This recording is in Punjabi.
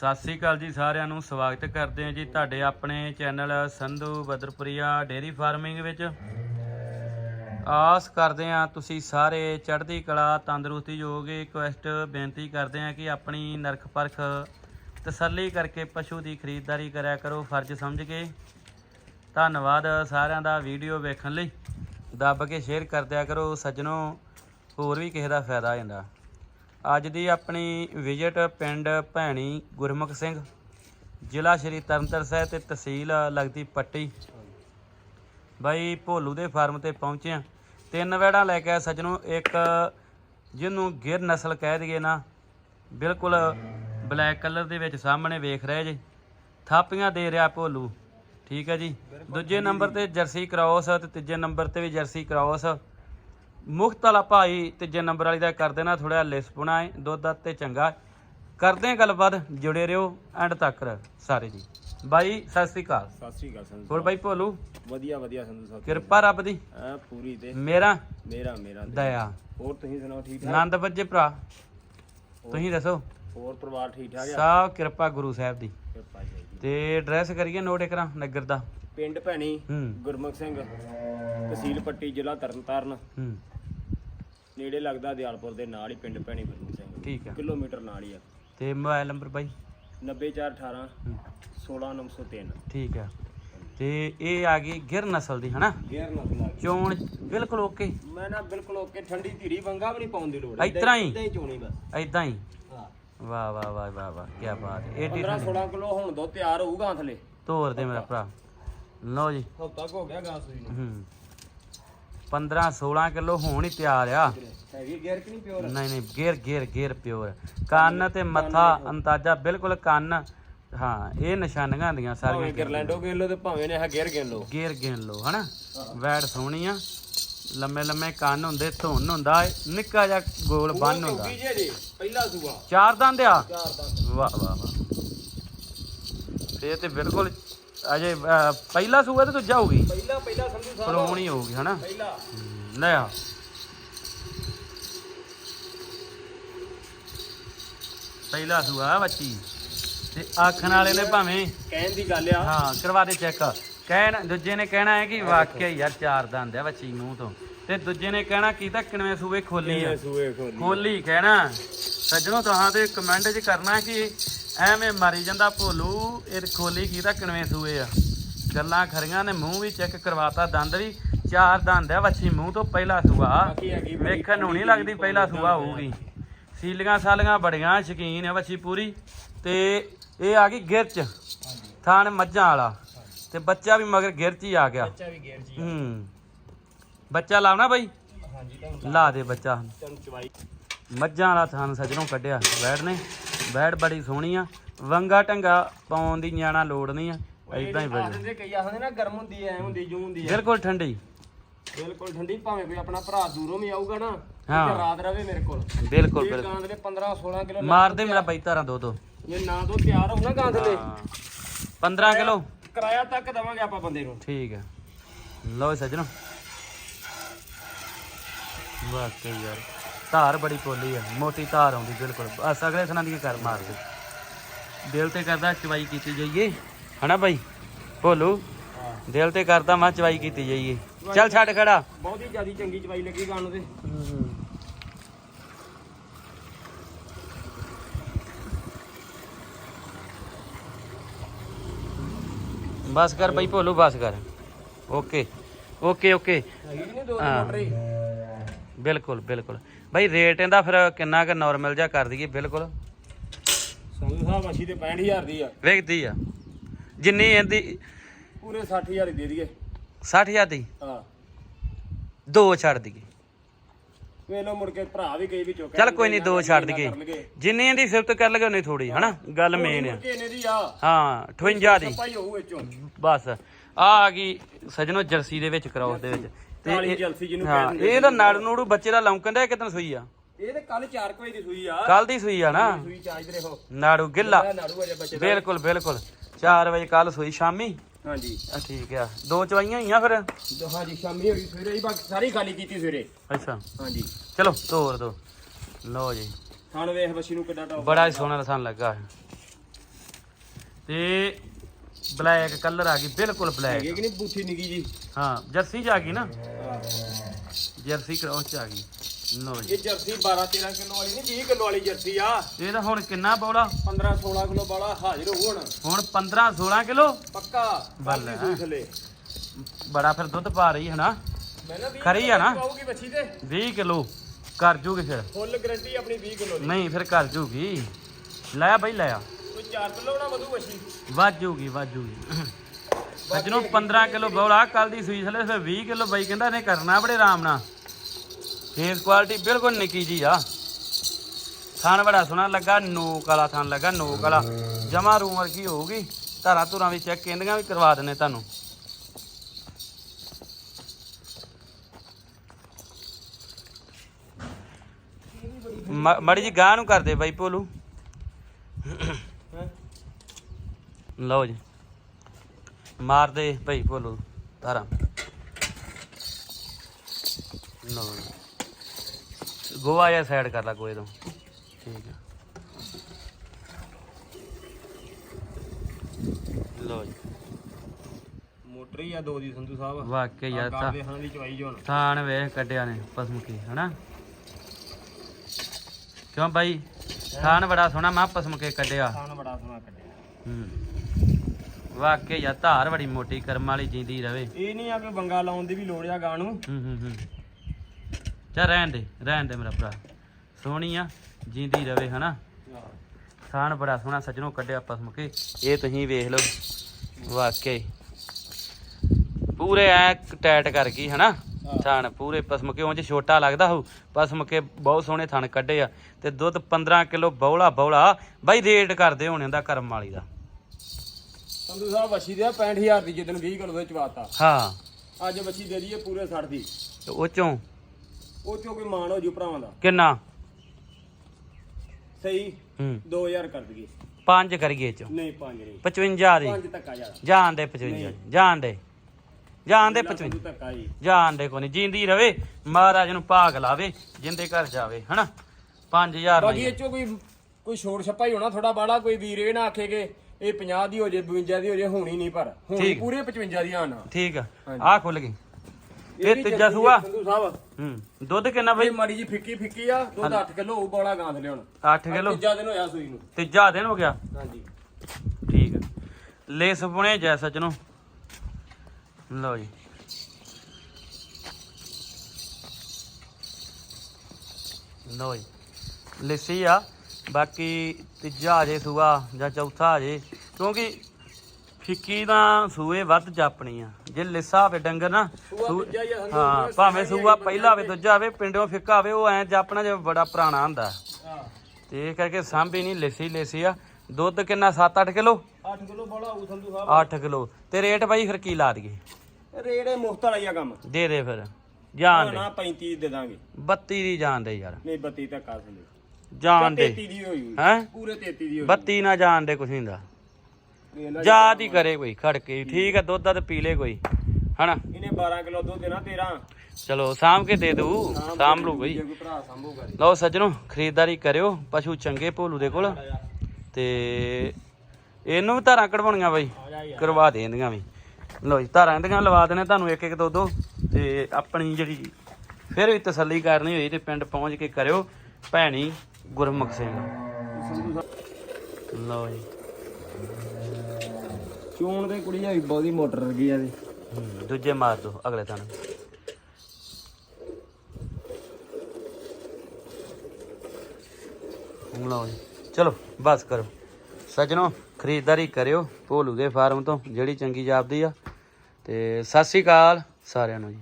ਸਤਿ ਸ੍ਰੀ ਅਕਾਲ ਜੀ ਸਾਰਿਆਂ ਨੂੰ, ਸਵਾਗਤ ਕਰਦੇ ਹਾਂ ਜੀ ਤੁਹਾਡੇ ਆਪਣੇ channel Sandhu Badarpuria dairy farming ਵਿੱਚ। ਆਸ ਕਰਦੇ ਹਾਂ ਤੁਸੀਂ ਸਾਰੇ ਚੜ੍ਹਦੀ ਕਲਾ, ਤੰਦਰੁਸਤੀ ਯੋਗ ਰਿਕੁਐਸਟ ਬੇਨਤੀ ਕਰਦੇ ਹਾਂ ਕਿ ਆਪਣੀ ਨਰਖ ਪਰਖ ਤਸੱਲੀ ਕਰਕੇ ਪਸ਼ੂ ਦੀ ਖਰੀਦਦਾਰੀ ਕਰਿਆ ਕਰੋ, ਫਰਜ਼ ਸਮਝ ਕੇ। ਧੰਨਵਾਦ ਸਾਰਿਆਂ ਦਾ ਵੀਡੀਓ ਵੇਖਣ ਲਈ। ਦੱਬ ਕੇ ਸ਼ੇਅਰ ਕਰ ਦਿਆ ਕਰੋ ਸੱਜਣੋ, ਹੋਰ ਵੀ ਕਿਸੇ ਦਾ ਫਾਇਦਾ ਹੋ ਜਾਂਦਾ। ਅੱਜ ਦੀ ਆਪਣੀ ਵਿਜ਼ਿਟ ਪਿੰਡ ਭੈਣੀ ਗੁਰਮੁਖ ਸਿੰਘ, ਜ਼ਿਲ੍ਹਾ ਸ਼੍ਰੀ ਤਰਨਤਾਰਨ ਸਾਹਿਬ ਤੇ ਤਹਿਸੀਲ ਲੱਗਦੀ ਪੱਟੀ। ਬਾਈ, ਭੋਲੂ ਦੇ ਫਾਰਮ ਤੇ ਪਹੁੰਚੇ ਆ ਤਿੰਨ ਵੈੜਾਂ ਲੈ ਕੇ ਆਏ ਸੱਜਣੋ, ਇੱਕ ਜਿਹਨੂੰ ਗਿਰ ਨਸਲ ਕਹਿ ਦਈਏ ਨਾ, ਬਿਲਕੁਲ ਬਲੈਕ ਕਲਰ ਦੇ ਵਿੱਚ ਸਾਹਮਣੇ ਵੇਖ ਰਹੇ ਜੀ। ਥਾਪੀਆਂ ਦੇ ਰਿਹਾ ਭੋਲੂ। ਠੀਕ ਹੈ ਜੀ। ਦੂਜੇ ਨੰਬਰ ਤੇ ਜਰਸੀ ਕ੍ਰਾਸ ਤੇ ਤੀਜੇ ਨੰਬਰ ਤੇ ਵੀ ਜਰਸੀ ਕ੍ਰਾਸ। ਮੁਖਤ ਵਾਲਾ ਭਾਈ ਤੀਜੇ ਨੰਬਰ ਵਾਲੀ ਦਾ ਕਰ ਦੇਣਾ ਥੋੜਾ ਲਿਸਪੁਣਾ ਹੈ ਦੁੱਧ ਦਾ ਤੇ ਚੰਗਾ। ਹੈ। ਕਰਦੇ ਹਾਂ ਗੱਲਬਾਤ ਜੁੜੇ ਰਹੋ ਐਂਡ ਤੱਕ। ਸਾਰੇ ਜੀ। ਬਾਈ ਸਤਿ ਸ੍ਰੀ ਅਕਾਲ। ਸਤਿ ਸ੍ਰੀ ਅਕਾਲ ਸੰਧੂ ਹੋਰ ਬਾਈ ਭੋਲੂ? ਵਧੀਆ ਵਧੀਆ ਸੰਧੂ ਸਾਹਿਬ ਕਿਰਪਾ ਰੱਬ ਦੀ। ਐ ਪੂਰੀ ਤੇ। ਮੇਰਾ? ਮੇਰਾ ਮੇਰਾ। ਦਇਆ। ਹੋਰ ਤੁਸੀਂ ਸੁਣਾਓ ਠੀਕ ਠਾਕ? ਆਨੰਦ ਵੱਜੇ ਭਰਾ। ਤੁਸੀਂ ਦੱਸੋ? ਹੋਰ ਪਰਿਵਾਰ ਠੀਕ ਠਾਕ ਆ? ਸਭ ਕਿਰਪਾ ਗੁਰੂ ਸਾਹਿਬ ਦੀ। ਕਿਰਪਾ ਜੀ। ਤੇ ਐਡਰੈਸ ਕਰੀਏ ਨੋਟ ਕਰਾਂ ਨਗਰ ਦਾ। ਪਿੰਡ ਭੈਣੀ ਹੂੰ। ਗੁਰਮੁਖ ਸਿੰਘ ਤਹਿਸੀਲ ਪੱਟੀ ਜ਼ਿਲ੍ਹਾ ਤਰਨਤਾਰਨ। ਹੂੰ। ਨੇੜੇ ਲੱਗਦਾ ਦਿਆਲਪੁਰ ਦੇ ਨਾਲ ਹੀ ਪਿੰਡ ਭੈਣੀ ਗੁਰਮੁਖ ਸਿੰਘ। ਠੀਕ ਆ। ਕਿਲੋਮੀਟਰ ਨਾਲ ਹੀ ਆ। ਤੇ ਮੋਬਾਈਲ ਨੰਬਰ ਬਾਈ? 90418 ਹੂੰ, 16903 ਠੀਕ ਆ। ਤੇ ਇਹ ਆ ਗਈ ਗਿਰ ਨਸਲ ਦੀ ਹਨਾ? ਗੇਰ ਨਸਲ ਚੋਣ ਬਿਲਕੁਲ ਓਕੇ? ਮੈਂ ਨਾ ਬਿਲਕੁਲ ਓਕੇ ਠੰਡੀ ਧੀਰੀ ਵੰਗਾ ਵੀ ਨਹੀਂ ਪਾਉਣ ਦੀ ਲੋੜ। ਤਰ੍ਹਾਂ ਹੀ? ਏਦਾਂ ਹੀ ਚੋਣੀ ਬਸ। ਐਦਾਂ ਹੀ? ਵਾਹ ਵਾਹ ਵਾਹ ਵਾਹ ਵਾਹ ਕੀ ਬਾਤ ਹੈ। ਏਡੀ 15 16 ਕਿਲੋ ਹੁਣ ਦੁੱਧ ਤਿਆਰ ਹੋਊਗਾ ਥਲੇ ਤੋਰ ਦੇ ਮੇਰਾ ਭਰਾ। ਲਓ ਜੀ। ਹਫਤਾ ਹੋ ਗਿਆ ਗਾਂ ਸੂਈ ਨੂੰ। ਹੂੰ। 15 16 ਕਿਲੋ ਹੋਣ ਹੀ ਤਿਆਰ ਆ। ਹੈਗੀ ਗੇਰ ਕਿ ਨਹੀਂ ਪਿਓਰ? ਨਹੀਂ ਨਹੀਂ ਗੇਰ ਗੇਰ ਗੇਰ ਪਿਓਰ। ਕੰਨ ਤੇ ਮੱਥਾ ਅੰਦਾਜ਼ਾ ਬਿਲਕੁਲ ਕੰਨ ਹਾਂ ਇਹ ਨਿਸ਼ਾਨੀਆਂ ਹੁੰਦੀਆਂ ਸਾਰੀਆਂ ਗਿਰਲੈਂਡੋ ਗੇਰ ਲੋ ਤੇ ਭਾਵੇਂ ਨੇ ਇਹ ਗੇਰ ਗੇਰ ਲੋ ਗੇਰ ਗਿਣ ਲਓ ਹਨਾ? ਵੈੜ ਸੋਹਣੀ ਆ। ਲੰਮੇ ਲੰਮੇ ਕੰਨ ਹੁੰਦੇ ਧੁੰਨ ਹੁੰਦਾ ਨਿੱਕਾ ਜਿਹਾ ਗੋਲ ਬੰਨ ਹੁੰਦਾ। ਪਹਿਲਾ ਸੂਆ। ਚਾਰ ਦੰਦ ਆ? ਚਾਰ ਦੰਦ। ਵਾਹ ਵਾਹ ਵਾਹ। ਇਹ ਤੇ ਬਿਲਕੁਲ ਅਜੇ ਅਹ, ਪਹਿਲਾ ਸੂਆ ਤੇ ਦੂਜਾ ਹੋਊਗੀ ਪਹਿਲਾ ਪਹਿਲਾ ਸੰਧੂ ਸਾਹਿਬ। ਪਰੋਣੀ ਹੋਊਗੀ ਹਨਾ? ਪਹਿਲਾ। ਹਮ, ਲੈ ਆ। ਪਹਿਲਾ ਸੂਆ ਬੱਚੀ। ਤੇ ਆਖਣ ਵਾਲੇ ਨੇ ਭਾਵੇਂ ਕਹਿਣ ਦੀ ਗੱਲ ਆ। ਹਾਂ ਕਰਵਾ ਦੇ ਚੈੱਕ। ਕਹਿਣ ਦੂਜੇ ਨੇ ਕਹਿਣਾ ਹੈ ਕਿ ਵਾਕਿਆ ਹੀ ਯਾਰ ਚਾਰ ਦੰਦ ਆ ਬੱਚੀ ਮੂੰਹ ਤੋਂ। ਤੇ ਦੂਜੇ ਨੇ ਕਹਿਣਾ ਕੀਤਾ ਕਿਣਵੇਂ ਸੂਏ ਖੋਲੀ ਆ। ਸੂਏ ਖੋਲੀ ਖੋਲੀ ਕਹਿਣਾ। ਸੱਜਣੋ ਤੁਹਾਂ ਤੇ ਕਮੈਂਟ 'ਚ ਕਰਨਾ ਕਿ ਐਵੇਂ ਮਾਰੀ ਜਾਂਦਾ ਭੋਲੂ ਇਹ ਖੋਲੀ ਕੀਤਾ ਕਿਣਵੇਂ ਸੂਏ ਆ। ਗੱਲਾਂ ਖਰੀਆਂ ਨੇ ਮੂੰਹ ਵੀ ਚੈੱਕ ਕਰਵਾਤਾ ਦੰਦ ਵੀ ਚਾਰ ਦੰਦ ਆ ਵੱਛੀ ਮੂੰਹ ਤੋਂ ਪਹਿਲਾ ਸੂਆ। ਵੇਖਣ ਨੂੰ ਨਹੀਂ ਲੱਗਦੀ ਪਹਿਲਾ ਸੂਆ ਹੋਊਗੀ। ਸੀਲੀਆਂ ਸਾਲੀਆਂ ਬੜੀਆਂ ਸ਼ਕੀਨ ਆ ਵੱਛੀ ਪੂਰੀ। ਤੇ ਇਹ ਆ ਗਈ ਗਿਰਚ ਥਾਣ ਮੱਝਾਂ ਵਾਲਾ। ਤੇ ਬੱਚਾ ਵੀ ਮਗਰ ਗਿਰਚ ਹੀ ਆ ਗਿਆ। ਬੱਚਾ ਵੀ ਗੇਰ ਜੀ ਹੂੰ। ਬੱਚਾ ਲਾਉਣਾ ਬਾਈ? ਹਾਂਜੀ ਲਾ ਦੇ ਬੱਚਾ। ਮੱਝਾਂ ਵਾਲਾ ਥਾਨ ਸੱਜਣੋਂ ਕੱਢਿਆ ਬੈੜ ਨੇ। ਬੈੜ ਬੜੀ ਸੋਹਣੀ ਆ। ਵੰਗਾ ਟੰਗਾ ਪਾਉਣ ਦੀ ਨਿਆਣਾ ਲੋੜ ਨਹੀਂ ਆ। ਐਦਾਂ ਹੀ ਆਖ ਬੈੜ ਦਿੰਦੇ ਕਈ ਆਖਦੇ ਨਾ ਗਰਮ ਹੁੰਦੀ ਐ ਹੁੰਦੀ ਜੂ ਹੁੰਦੀ ਐ। ਬਿਲਕੁਲ ਠੰਡੀ। ਬਿਲਕੁਲ ਠੰਡੀ ਭਾਵੇਂ ਕੋਈ ਆਪਣਾ ਭਰਾ ਦੂਰੋਂ ਵੀ ਆਊਗਾ ਨਾ ਹਾਂ। ਤੇ ਰਾਤ ਰਵੇ ਮੇਰੇ ਕੋਲ। ਬਿਲਕੁਲ ਇਹ ਬਿਲਕੁਲ। ਗਾਂ ਦੇ 15 16 ਕਿਲੋ ਮਾਰ ਦੇ ਮੇਰਾ ਬਾਈ ਧਾਰਾਂ ਦੋ ਦੋ। ਜੇ ਨਾ ਤੋਂ ਤਿਆਰ ਹੋਊ ਨਾ ਗਾਂ ਥਲੇ 15 ਕਿਲੋ। ਕਿਰਾਇਆ ਤੱਕ ਦਵਾਂਗੇ ਆਪਾਂ ਬੰਦੇ ਨੂੰ। ਠੀਕ ਹੈ ਲਓ ਸੱਜਣੋ। ਵਾਕਈ ਯਾਰ। ਧਾਰ ਬੜੀ ਪੋਲੀ ਆ ਮੋਟੀ ਧਾਰ ਆਉਂਦੀ ਬਿਲਕੁਲ। ਬਸ ਅਗਲੇ ਥਣਾ ਦੀ ਕਰ ਮਾਰ ਦੇ ਦਿਲ ਤੇ ਕਰਦਾ ਚਵਾਈ ਕੀਤੀ ਜਾਈਏ। ਹਨਾ ਬਾਈ? ਭੋਲੂ ਦਿਲ ਤੇ ਕਰਦਾ ਮੈਂ ਚਵਾਈ ਕੀਤੀ ਜਾਈਏ। ਚੱਲ ਛੱਡ ਖੜਾ। ਬਹੁਤ ਹੀ ਜਿਆਦੀ ਚੰਗੀ ਚਵਾਈ ਲੱਗੀ ਗਾਂ ਨੂੰ ਤੇ। ਬਸ ਕਰ ਬਾਈ ਭੋਲੂ ਬਸ ਕਰ। ਓਕੇ। Okay okay. ਹਾਂ। ਬਿਲਕੁਲ ਬਿਲਕੁਲ। ਬਾਈ ਰੇਟ ਇਹਦਾ ਫਿਰ ਕਿੰਨਾ ਕੁ ਨਾਰਮਲ ਜਿਹਾ ਕਰ ਦਈਏ? ਬਿਲਕੁਲ। ਸੰਧੂ ਸਾਹਿਬ ਅਸੀਂ ਤੇ 65000 ਦੀ ਆ। ਵੇਖਦੀ ਆ। ਜਿੰਨੀ ਇਹਦੀ ਪੂਰੇ 60000 ਦੀ ਦਈਏ। 60000 ਦੀ? ਹਾਂ। ਦੋ ਛੱਡ ਦਈਏ। ਵੇਲੋ ਮੁੜ ਕੇ ਭਰਾ ਵੀ ਗਏ ਵੀ ਚੁੱਕ ਚੱਲ ਕੋਈ ਨਹੀਂ ਦੋ ਛੱਡ ਦਈਏ। ਜਿੰਨੀ ਇਹਦੀ ਸਿਫਤ ਕਰ ਲਗੇ ਉਨੀ ਥੋੜੀ ਹਨਾ? ਗੱਲ ਮੇਨ ਆ। ਹਾਂ 58 ਦੀ। ਬਸ। ਆ ਆ ਗਈ ਸਜਣੋ ਜਰਸੀ ਦੇ ਵਿੱਚ ਕਰਾਉਸ ਦੇ ਵਿੱਚ। ਕਾਲੀ ਜਲਸੀ ਜਿਹਨੂੰ ਹਾਂ ਕਹਿੰਦੇ ਇਹ ਤਾਂ ਨੜ ਨੂੜੂ ਬੱਚੇ ਦਾ ਲੌਂਕਣ ਦਾ ਕਿਤਨ ਸੂਈ ਆ। ਇਹ ਤੇ ਕੱਲ 4 ਵਜੇ ਦੀ ਸੂਈ ਆ। ਕੱਲ ਦੀ ਸੂਈ ਆ ਨਾ। ਸੂਈ ਚਾਹੀਦੇ ਰਹੋ ਨਾੜੂ ਗਿੱਲਾ। ਨਾੜੂ ਅਜੇ ਬੱਚੇ ਦਾ। ਬਿਲਕੁਲ ਬਿਲਕੁਲ। 4 ਵਜੇ ਕੱਲ ਸੂਈ ਸ਼ਾਮੀ? ਹਾਂਜੀ। ਆ ਠੀਕ ਆ। ਦੋ ਚਵਾਈਆਂ ਹੋਈਆਂ ਫਿਰ? ਦੋ ਹਾਂਜੀ ਸ਼ਾਮੀ ਹੋਈ ਸਵੇਰੇ ਹੀ ਬਾਕੀ ਸਾਰੀ ਖਾਲੀ ਕੀਤੀ ਸਵੇਰੇ। ਅੱਛਾ। ਹਾਂਜੀ। ਚਲੋ ਤੋਰ ਦੋ। ਲਓ ਜੀ। ਥਣ ਵੇਖ ਬੱਛੀ ਨੂੰ ਕਿੱਡਾ ਟੌਪ ਬੜਾ ਹੀ ਸੋਹਣਾ ਲਸਣ ਲੱਗਾ ਹੈ ਤੇ ਬਲੈਕ ਕਲਰ ਆ ਗਈ ਬਿਲਕੁਲ ਹੈਗੀ ਬਲੈਕ ਕਿ ਨਹੀਂ? ਬੂਥੀ ਨਿੱਕੀ ਜੀ। ਹਾਂ ਜਰਸੀ ਚ ਆ ਗਈ ਨਾ। ਜਰਸੀ ਕ੍ਰੋਸ ਚ ਆ ਗਈ। ਲੋ ਜੀ। ਇਹ ਜਰਸੀ 12 13 ਕਿਲੋ ਵਾਲੀ ਨਹੀਂ 20 ਕਿਲੋ ਵਾਲੀ ਜਰਸੀ ਆ। ਇਹ ਤਾਂ ਹੁਣ ਕਿੰਨਾ ਬੋਲਾ? 15 16 ਕਿਲੋ ਵਾਲਾ ਹਾਜ਼ਰ ਹੋਊ ਹੁਣ। ਹੁਣ 15 16 ਕਿਲੋ? ਪੱਕਾ। ਬੱਲੇ। ਥੱਲੇ ਬੜਾ ਫਿਰ ਦੁੱਧ ਪਾ ਰਹੀ ਹੈ ਨਾ? ਮੈਂ ਨਾ 20 ਖਰੀ ਆ ਨਾ? ਪਾਉਗੀ ਬੱਚੀ ਤੇ। 20 ਕਿਲੋ। ਕਰ ਜੂਗੀ ਫਿਰ। ਫੁੱਲ ਗਰੰਟੀ ਆਪਣੀ 20 ਕਿਲੋ ਦੀ। ਨਹੀਂ ਫਿਰ ਕਰ ਜੂਗੀ। ਲੈ ਬਈ ਲੈ ਆ। ਕੋਈ 4 ਕਿਲੋ ਨਾ ਵਧੂ ਬੱਚੀ ਵੱਧ ਜੂਗੀ ਵੱਧ ਜੂਗੀ। ਸੱਜਣੋ 15 ਕਿਲੋ ਆ ਕੱਲ ਦੀ ਸੂਈ ਥਲੇ ਫਿਰ 20 ਕਿਲੋ ਬਾਈ ਕਹਿੰਦਾ ਇਹਨੇ ਕਰਨਾ ਬੜੇ ਆਰਾਮ ਨਾਲ। ਫੇਸ ਕੁਆਲਿਟੀ ਬਿਲਕੁਲ ਨਿੱਕੀ ਜੀ ਆ। ਥਣ ਬੜਾ ਸੋਹਣਾ ਲੱਗਾ ਨੋਕ ਵਾਲਾ ਥਣ ਲੱਗਾ ਨੋਕ ਵਾਲਾ ਜਮਾ ਰੂਮ ਵਰਗੀ ਹੋਊਗੀ, ਧਾਰਾਂ ਧੁਰਾਂ ਵੀ ਚੈੱਕ ਕਹਿੰਦੀਆਂ ਵੀ ਕਰਵਾ ਦਿੰਨੇ ਤੁਹਾਨੂੰ। ਮ- ਮਾੜੀ ਜੀ ਗਾਂ ਨੂੰ ਕਰਦੇ ਬਾਈ ਭੋਲੂ। ਲਓ ਜੀ। ਮਾਰ ਦੇ ਭਾਈ ਭੋਲੂ ਧਾਰਾਂ ਜੀ। ਗੋਆ ਜਾਂ ਸਾਈਡ ਕਰ ਲਾ ਗੋਏ ਤੋਂ। ਠੀਕ ਹੈ ਲਓ ਜੀ। ਮੋਟਰ ਹੀ ਆ ਦੋ ਦੀ ਸੰਧੂ ਸਾਹਿਬ। ਵਾਕਈ ਯਾਰ ਤਾਂ ਦੇ ਹਾਂ ਦੀ ਚਵਾਈ ਜੋ ਹੁਣ ਥਾਣ ਵੇਖ ਕੱਢਿਆ ਨੇ ਪਸਮਕੀ ਹਨਾ? ਕਿਉਂ ਬਾਈ? ਥਾਣ ਬੜਾ ਸੋਹਣਾ ਮਾ ਪਸਮਕੇ ਕੱਢਿਆ। ਖਾਣ ਬੜਾ ਸੋਹਣਾ ਕੱਢਿਆ। ਹੂੰ। ਵਾਕਈ ਯਾਰ ਧਾਰ ਬੜੀ ਮੋਟੀ ਕਰਮ ਵਾਲੀ ਜਿੰਦੀ ਰਵੇ। ਇਹ ਨਹੀਂ ਆ ਕਿ ਬੰਗਾ ਲਾਉਣ ਦੀ ਵੀ ਲੋੜ ਆ ਗਾਂ ਨੂੰ। ਹੂੰ ਹੂੰ ਹੂੰ। ਚਾ ਰਹਿਣ ਦੇ ਰਹਿਣ ਦੇ ਮੇਰਾ ਭਰਾ। ਸੋਹਣੀ ਆ ਜਿੰਦੀ ਰਵੇ ਹਨਾ? ਥਾਣ ਬੜਾ ਸੋਹਣਾ ਸੱਜਣੋਂ ਕੱਢਿਆ ਪਸਮਕੇ ਇਹ ਤੁਸੀਂ ਵੇਖ ਲਓ ਵਾਕਈ ਪੂਰੇ ਐ ਟੈਟ ਕਰ ਗਈ ਹਨਾ? ਥਣ ਪੂਰੇ ਪਸਮਕੇ ਉਂਝ ਛੋਟਾ ਲੱਗਦਾ ਹੋਊ ਪਸਮਕੇ ਬਹੁਤ ਸੋਹਣੇ ਥਣ ਕੱਢੇ ਆ। ਤੇ ਦੁੱਧ 15 ਕਿਲੋ ਬੌਲਾ ਬੌਲਾ ਬਾਈ ਰੇਟ ਕਰਦੇ ਹੋਣੇ ਦਾ ਕਰਮ ਵਾਲੀ ਦਾ। ਸੰਧੂ ਸਾਹਿਬ ਬੱਚੀ ਦੇ 65000 ਦੀ ਜਿੱਦਣ 20 ਕਿਲੋ ਦੇ ਚਵਾਤਾ ਹਾਂ। ਅੱਜ ਬੱਚੀ ਦੇ ਦਈਏ ਪੂਰੇ 60 ਦੀ। ਤੇ ਉਹ ਚੋਂ ਉਹ ਚੋਂ ਕੋਈ ਮਾਣ ਹੋ ਜੂ ਭਰਾਵਾਂ ਦਾ। ਕਿੰਨਾ? ਸਹੀ? ਹੂੰ। 2000 ਕਰ ਦਈਏ। ਪੰਜ ਕਰੀਏ ਚੋਂ ਨਹੀਂ ਪੰਜ ਨਹੀਂ। 55 ਦੀ। ਪੰਜ ਧੱਕਾ ਯਾਰ। ਜਾਣ ਦੇ 55 ਜਾਣ ਦੇ। ਜਾਣ ਦੇ 55 ਸੰਧੂ ਧੱਕਾ ਜੀ। ਜਾਣ ਦੇ ਕੋਈ ਨਹੀਂ। ਜਿੰਦੀ ਰਵੇ ਮਹਾਰਾਜ ਨੂੰ ਭਾਗ ਲਾਵੇ ਜਿੰਦੇ ਘਰ ਜਾਵੇ ਹਨਾ? 5000 ਬਾਕੀ ਇਹ ਚੋਂ ਕੋਈ ਕੋਈ ਛੋੜ ਛੱਪਾ ਹੀ ਹੋਣਾ ਥੋੜਾ ਬਾੜਾ ਕੋਈ ਵੀਰ ਨਾ ਆਖੇਗੇ ਇਹ 50 ਦੀ ਹੋ ਜੇ 52 ਦੀ ਹੋ ਜੇ ਹੋਣੀ ਨਹੀਂ ਪਰ। ਹੋਣੀ ਠੀਕ। ਪੂਰੇ 55 ਦੀ ਆਣਾ ਠੀਕ ਆ। ਆ ਖੁੱਲ ਗਈ। ਇਹ ਤੀਜਾ ਸੂਆ? ਸੰਧੂ ਸਾਹਿਬ। ਹੂੰ। ਦੁੱਧ ਕਿੰਨਾ ਬਈ? ਮਾੜੀ ਜੀ ਫਿੱਕੀ ਫਿੱਕੀ ਆ ਦੁੱਧ 8 ਕਿਲੋ ਉਹ ਬੋਲਾ ਗਾਂ ਥਲੇ ਹੁਣ 8 ਕਿਲੋ? ਤੀਜਾ ਦਿਨ ਹੋਇਆ ਸੂਈ ਨੂੰ। ਤੀਜਾ ਦਿਨ ਹੋ ਗਿਆ? ਹਾਂਜੀ। ਠੀਕ ਆ। ਲੈ ਸੁਪਨੇ ਜੈ ਸੱਜਣੋ। ਲਓ ਜੀ। ਲਓ ਜੀ। ਲਿੱਸੀ ਆ। ਬਾਕੀ ਤੀਜਾ ਆ ਜੇ ਸੂਆ ਜਾਂ ਚੌਥਾ ਆ ਜੇ ਕਿਉਂਕਿ ਫਿੱਕੀ ਤਾਂ ਸੂਏ ਵੱਧ ਜਾਪਣੀ ਆ। ਜੇ ਲਿੱਸਾ ਹੋਵੇ ਡੰਗਰ ਨਾ ਸੂ- ਹੀ ਆ ਭਾਵੇਂ ਸੂਆ ਆ, ਪਹਿਲਾ ਹੋਵੇ ਦੂਜਾ ਹੋਵੇ ਪਿੰਡੋਂ ਫਿੱਕਾ ਹੋਵੇ ਉਹ ਐ ਜਾਪਣਾ ਜਿਵੇਂ ਬੜਾ ਪੁਰਾਣਾ ਹੁੰਦਾ। ਤੇ ਇਹ ਕਰਕੇ ਸਾਂਭੀ ਨਹੀਂ ਲਿੱਸੀ ਲਿੱਸੀ ਆ। ਦੁੱਧ ਕਿੰਨਾ 7-8 ਕਿਲੋ? 8 ਕਿਲੋ ਬੋਲਾ ਹੋਊ ਸੰਧੂ ਸਾਹਿਬ। 8 ਕਿਲੋ। ਤੇ ਰੇਟ ਬਾਈ ਫਿਰ ਕੀ ਲਾ ਦਈਏ? ਇਹ ਮੁਫਤ ਵਾਲਾ ਹੀ ਆ ਕੰਮ। ਦੇ ਦੇ ਫਿਰ। ਜਾਣ ਦੇ। ਨਾ 35 ਦੇ ਦਾਂਗੇ। 32 ਦੀ ਜਾਣ ਦੇ ਯਾਰ। ਨਹੀਂ 32 ਧੱਕਾ ਸੰਧੂ। ਜਾਣ ਦੇ। 33 ਦੀ ਹੋਈ। ਹੈ? ਪੂਰੇ 33 ਦੀ ਹੋਈ। 32 ਨਾ ਜਾਣ ਦੇ ਕੁਛ ਨਹੀਂ ਦਾ ਯਾਦ ਹੀ ਕਰੇ ਕੋਈ ਖੜ ਕੇ ਠੀਕ ਹੈ ਦੁੱਧ ਦਾ ਪੀ ਲੇ ਕੋਈ। ਹਨਾ? ਇਹਨੇ 12 ਕਿਲੋ ਦੁੱਧ ਦੇਣਾ 13 ਚਲੋ ਸਾਂਭ ਕੇ ਦੇ ਦੂ ਸਾਂਭ ਲੂ ਸੰਭੂਗਾ। ਲਓ ਸੱਜਣੋ ਖਰੀਦਦਾਰੀ ਕਰਿਓ। ਪਸ਼ੂ ਚੰਗੇ ਭੋਲੂ ਦੇ ਕੋਲ। ਤੇ ਇਹਨੂੰ ਵੀ ਧਾਰਾਂ ਕਢਵਾਉਣੀਆਂ ਬਾਈ। ਕਰਵਾ ਦੇ ਇਹਦੀਆਂ ਵੀ। ਲਓ ਜੀ ਧਾਰਾਂ ਇਹਦੀਆਂ ਲਵਾ ਦੇਣੇ ਤੁਹਾਨੂੰ ਇੱਕ ਇੱਕ ਦੋ ਦੋ ਤੇ ਆਪਣੀ ਜਿਹੜੀ ਫਿਰ ਵੀ ਤਸੱਲੀ ਕਰਨੀ ਹੋਈ ਤੇ ਪਿੰਡ ਪਹੁੰਚ ਕੇ ਕਰਿਓ। ਭੈਣੀ ਗੁਰਮੁਖ ਸਿੰਘ। ਲਓ ਜੀ। ਚੋਣ ਦੇ ਕੁੜੀ ਆ ਬਹੁਤੀ ਮੋਟਰ ਲੱਗੀ ਆ ਦੀ ਹੂੰ, ਦੂਜੇ ਮਾਰ ਦੋ ਅਗਲੇ ਤੁਹਾਨੂੰ ਲਓ ਜੀ। ਚਲੋ ਬਸ ਕਰੋ। ਸੱਜਣੋ ਖਰੀਦਦਾਰੀ ਕਰਿਓ ਭੋਲੂ ਦੇ ਫਾਰਮ ਤੋਂ ਜਿਹੜੀ ਚੰਗੀ ਜਾਪਦੀ ਆ। ਤੇ ਸਤਿ ਸ੍ਰੀ ਅਕਾਲ ਸਾਰਿਆਂ ਨੂੰ ਜੀ।